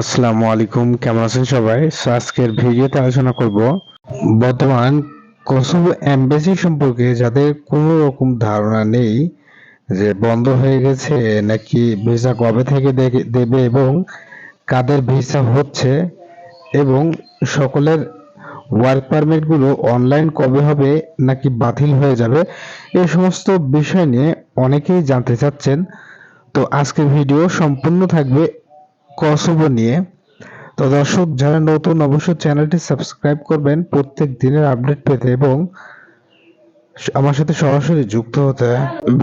আসসালামু আলাইকুম, কেমন আছেন সবাই? আজকের ভিডিওতে আলোচনা করব বর্তমান কোসোভো এমবেসি সম্পর্কে, যাদের কোনো রকম ধারণা নেই যে বন্ধ হয়ে গেছে নাকি ভিসা কবে থেকে দেবে এবং কাদের ভিসা হচ্ছে এবং সকলের ওয়ার্ক পারমিটগুলো অনলাইন কবে হবে নাকি বাতিল হয়ে যাবে, এই সমস্ত বিষয় নিয়ে অনেকেই জানতে চাচ্ছেন। তো আজকের ভিডিও সম্পূর্ণ থাকবে কসোভো নিয়ে। তো দর্শক, যারা নতুন, অবশ্যই চ্যানেলটি সাবস্ক্রাইব করবেন প্রত্যেক দিনের আপডেট পেতে এবং আমার সাথে সরাসরি যুক্ত হতে।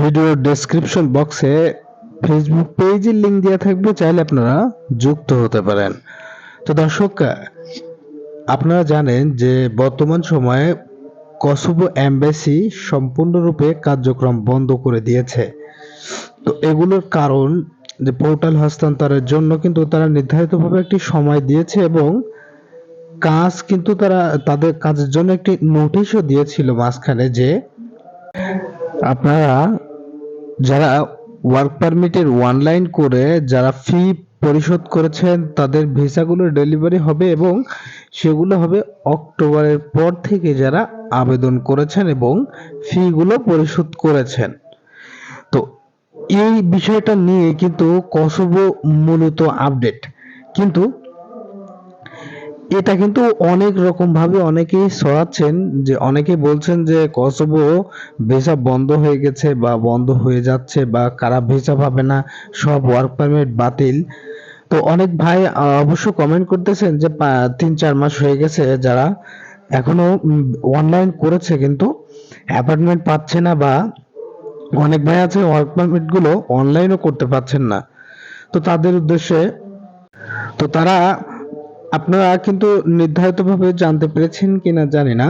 ভিডিওর ডেসক্রিপশন বক্সে ফেসবুক পেজের লিংক দেওয়া থাকবে, চাইলে আপনারা যুক্ত হতে পারেন। তো দর্শক, আপনারা জানেন যে বর্তমান সময়ে কসোভো অ্যাম্বাসি সম্পূর্ণরূপে কার্যক্রম বন্ধ করে দিয়েছে। তো এগুলোর কারণ যে পোর্টাল হস্তান্তরের জন্য কিন্তু তারা নির্ধারিতভাবে একটি সময় দিয়েছে এবং কাজ কিন্তু তারা, তাদের কাজের জন্য একটি নোটিশও দিয়েছিল মাঝখানে যে আপনারা যারা ওয়ার্ক পারমিটের অনলাইন করে যারা ফি পরিশোধ করেছেন, তাদের ভিসাগুলো ডেলিভারি হবে এবং সেগুলো হবে অক্টোবরের পর থেকে যারা আবেদন করেছেন এবং ফিগুলো পরিশোধ করেছেন। এই বিষয়টা নিয়ে কিন্তু কসোভো মূলত আপডেট কিন্তু এটা কিন্তু অনেক রকম ভাবে অনেকেই ছড়াচ্ছেন যে অনেকে বলছেন যে কসোভো ভিসা বন্ধ হয়ে গেছে বা বন্ধ হয়ে যাচ্ছে বা কারা ভিসা পাবে না, সব ওয়ার্ক পারমিট বাতিল। তো অনেক ভাই অবশ্য কমেন্ট করতেছেন যে তিন চার মাস হয়ে গেছে যারা এখনও অনলাইন করেছে কিন্তু অ্যাপার্টমেন্ট পাচ্ছে না বা অনেক ভাই আছে ওয়ার্ক পারমিটগুলো অনলাইনও করতে পারছেন না। তো তাদের উদ্দেশ্যে, তো তারা, আপনারা কিন্তু নির্ধারিতভাবে জানতে পেরেছেন কিনা জানি না,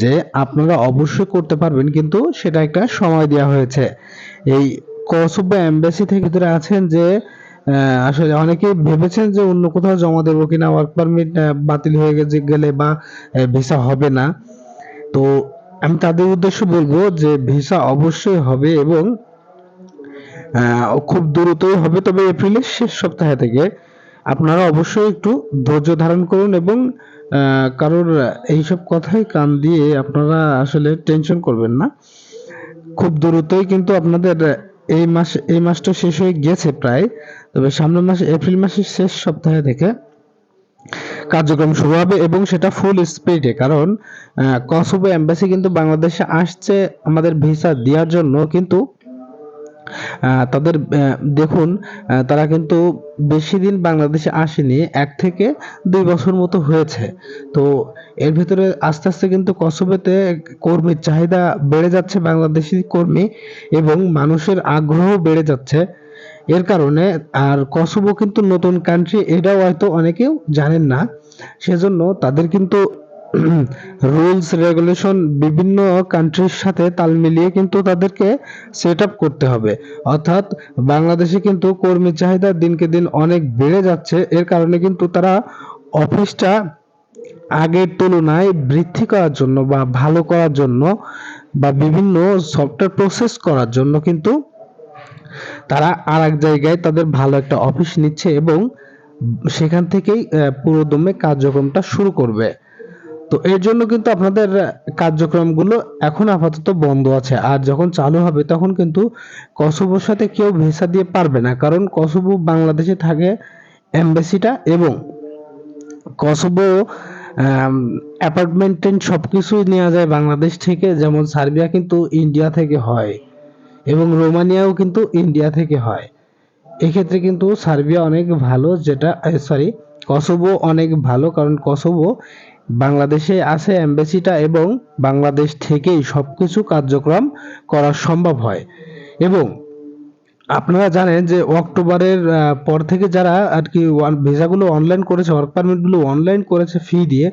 যে আপনারা অবশ্যই করতে পারবেন, কিন্তু সেটা একটা সময় দেওয়া হয়েছে। এই কসোভো এমবাসি থেকে যারা আছেন যে আসলে অনেকে ভেবেছেন যে অন্য কোথাও জমা দেবো কিনা ওয়ার্ক পারমিট বাতিল হয়ে গেলে বা ভিসা হবে না। তো আমি তাদের উদ্দেশ্যে বলব যে ভিসা অবশ্যই হবে এবং খুব দ্রুতই হবে। তবে এপ্রিলের শেষ সপ্তাহে থেকে আপনারা অবশ্যই একটু ধৈর্য ধারণ করুন এবং কারোর এইসব কথাই কান দিয়ে আপনারা আসলে টেনশন করবেন না। খুব দ্রুতই কিন্তু আপনাদের এই মাস, এই মাসটা শেষ হয়ে গেছে প্রায়। তবে সামনের মাসে, এপ্রিল মাসের শেষ সপ্তাহে থেকে কার্যক্রম শুরু হবে এবং সেটা ফুল স্পিডে কারণ কসোভো এম্বাসি কিন্তু বাংলাদেশে আসছে আমাদের ভিসা দেওয়ার জন্য, কিন্তু তাদের দেখুন তারা কিন্তু বেশি দিন বাংলাদেশে আসেনি, এক থেকে দুই বছর মতো হয়েছে। তো এর ভিতরে আস্তে আস্তে কিন্তু কসোভোতে কর্মীর চাহিদা বেড়ে যাচ্ছে বাংলাদেশি কর্মী এবং মানুষের আগ্রহ বেড়ে যাচ্ছে। এর কারণে আর কসোভো কিন্তু নতুন কান্ট্রি এটাও হয়তো অনেকেও জানেন না। সেজন্য তাদের কিন্তু রুলস রেগুলেশন বিভিন্ন কান্ট্রির সাথে তাল মিলিয়ে কিন্তু তাদেরকে সেট আপ করতে হবে। অর্থাৎ বাংলাদেশে কিন্তু কর্মী চাহিদা দিনকে দিন অনেক বেড়ে যাচ্ছে। এর কারণে কিন্তু তারা অফিসটা আগের তুলনায় বৃদ্ধি করার জন্য বা ভালো করার জন্য বা বিভিন্ন সফটওয়্যার প্রসেস করার জন্য কিন্তু তারা আর এক জায়গায় তাদের ভালো একটা অফিস নিচ্ছে এবং সেখান থেকেই পুরোদমে কার্যক্রমটা শুরু করবে। তো এর জন্য কিন্তু আপনাদের কার্যক্রমগুলো এখন আপাতত বন্ধ আছে। আর যখন চালু হবে, তখন কিন্তু কসোভোর সাথে কেউ ভিসা দিয়ে পারবে না। কারণ কসোভো বাংলাদেশে থাকে এমবাসিটা এবং কসোভো অ্যাপার্টমেন্ট সব কিছুই নেওয়া যায় বাংলাদেশ থেকে। যেমন সার্বিয়া কিন্তু ইন্ডিয়া থেকে হয়। এবং রোমানিয়াও কিন্তু ইন্ডিয়া থেকে হয়। এক্ষেত্রে কিন্তু সার্বিয়া অনেক ভালো, যেটা সরি কসোভো অনেক ভালো, কারণ কসোভো বাংলাদেশে আছে এমবাসিটা এবং বাংলাদেশ থেকেই সব কিছু কার্যক্রম করা সম্ভব হয়। এবং আপনারা জানেন যে অক্টোবরের পর থেকে যারা আর কি ভিসাগুলো অনলাইন করেছে ওয়ার্ক পারমিটগুলো অনলাইন করেছে ফি দিয়ে